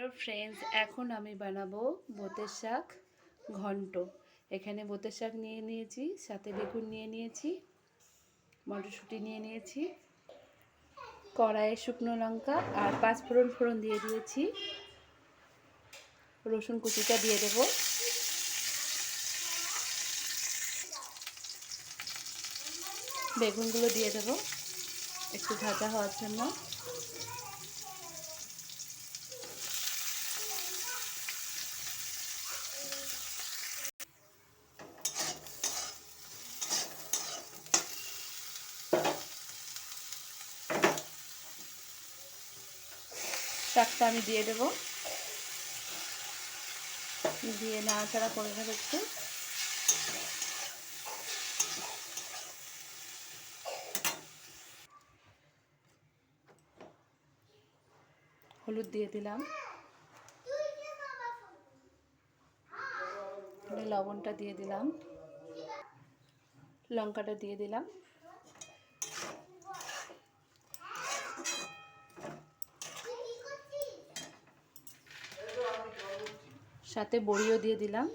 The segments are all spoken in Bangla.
হ্যালো ফ্রেন্ডস, এখন আমি বানাবো বোতের শাক ঘন্ট। এখানে বোতের শাক নিয়ে নিয়েছি, সাথে বেগুন নিয়ে নিয়েছি, মটরশুঁটি নিয়ে নিয়েছি, কড়াইয়ে শুকনো লঙ্কা আর পাঁচ ফোড়ন ফোড়ন দিয়ে দিয়েছি। রসুন কুচিটা দিয়ে দেব। বেগুনগুলো দিয়ে দেব, একটু ভাজা হওয়ার জন্য। শাকটা আমি দিয়ে দেবো। দিয়ে নাড়াচাড়া করে দেবো একটু হলুদ দিয়ে দিলাম। লবণটা দিয়ে দিলাম। লঙ্কাটা দিয়ে দিলাম। সাথে বড়িও দিয়ে দিলাম।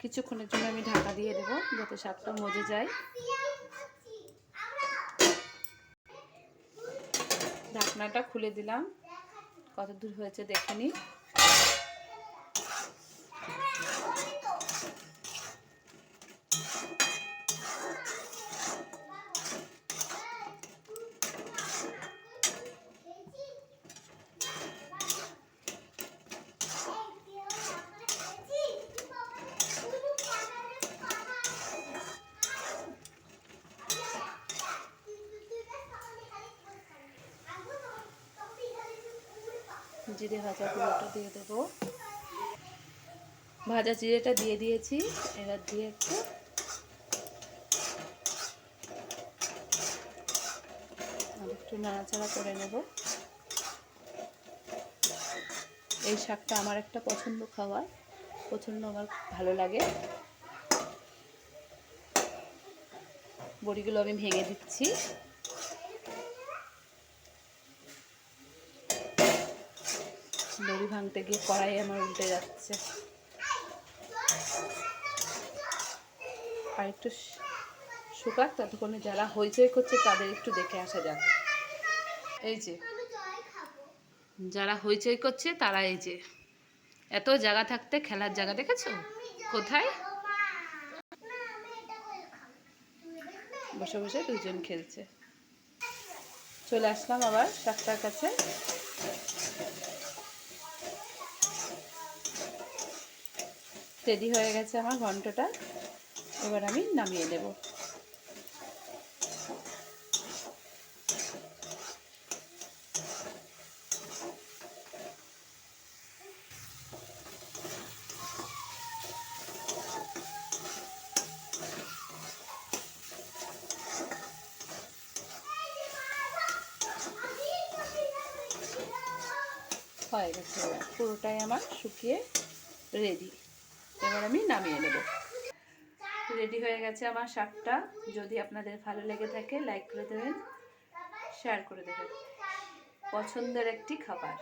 কিছুক্ষণের জন্য আমি ঢাকা দিয়ে দেবো, যাতে শাকটা মজে যায়। ঢাকনাটা খুলে দিলাম। কত দূর হয়েছে দেখে নিই জিরে ভাজা গুঁড়োটা দিয়ে দেবো। ভাজা জিরেটা দিয়ে দিয়েছি, এবার দিয়ে একটু একটু নাড়াচাড়া করে নেব। এই শাকটা আমার একটা পছন্দ খাবার প্রচণ্ড আমার ভালো লাগে। বড়িগুলো আমি ভেঙে দিচ্ছি। বড়ি ভাঙতে গিয়ে কড়াই আমার উল্টে যাচ্ছে। আর একটু শুকাক, ততক্ষণে যারা হইচই করছে তাদের একটু দেখে আসা যাক। এই যে, যারা হইচই করছে তারা এই যে। এত জায়গা থাকতে খেলার জায়গা দেখেছ? কোথায়? বসে বসে দুজন খেলছে। চলে আসলাম আবার শাকটার কাছে। রেডি হয়ে গেছে আমার ঘন্টটা। এবার আমি নামিয়ে দেব হয়ে গেছে পুরোটাই আমার শুকিয়ে রেডি এবার আমি নামিয়ে নেব। রেডি হয়ে গেছে আমার শাকটা। যদি আপনাদের ভালো লেগে থাকে লাইক করে দেবেন শেয়ার করে দেবেন। পছন্দের একটি খাবার।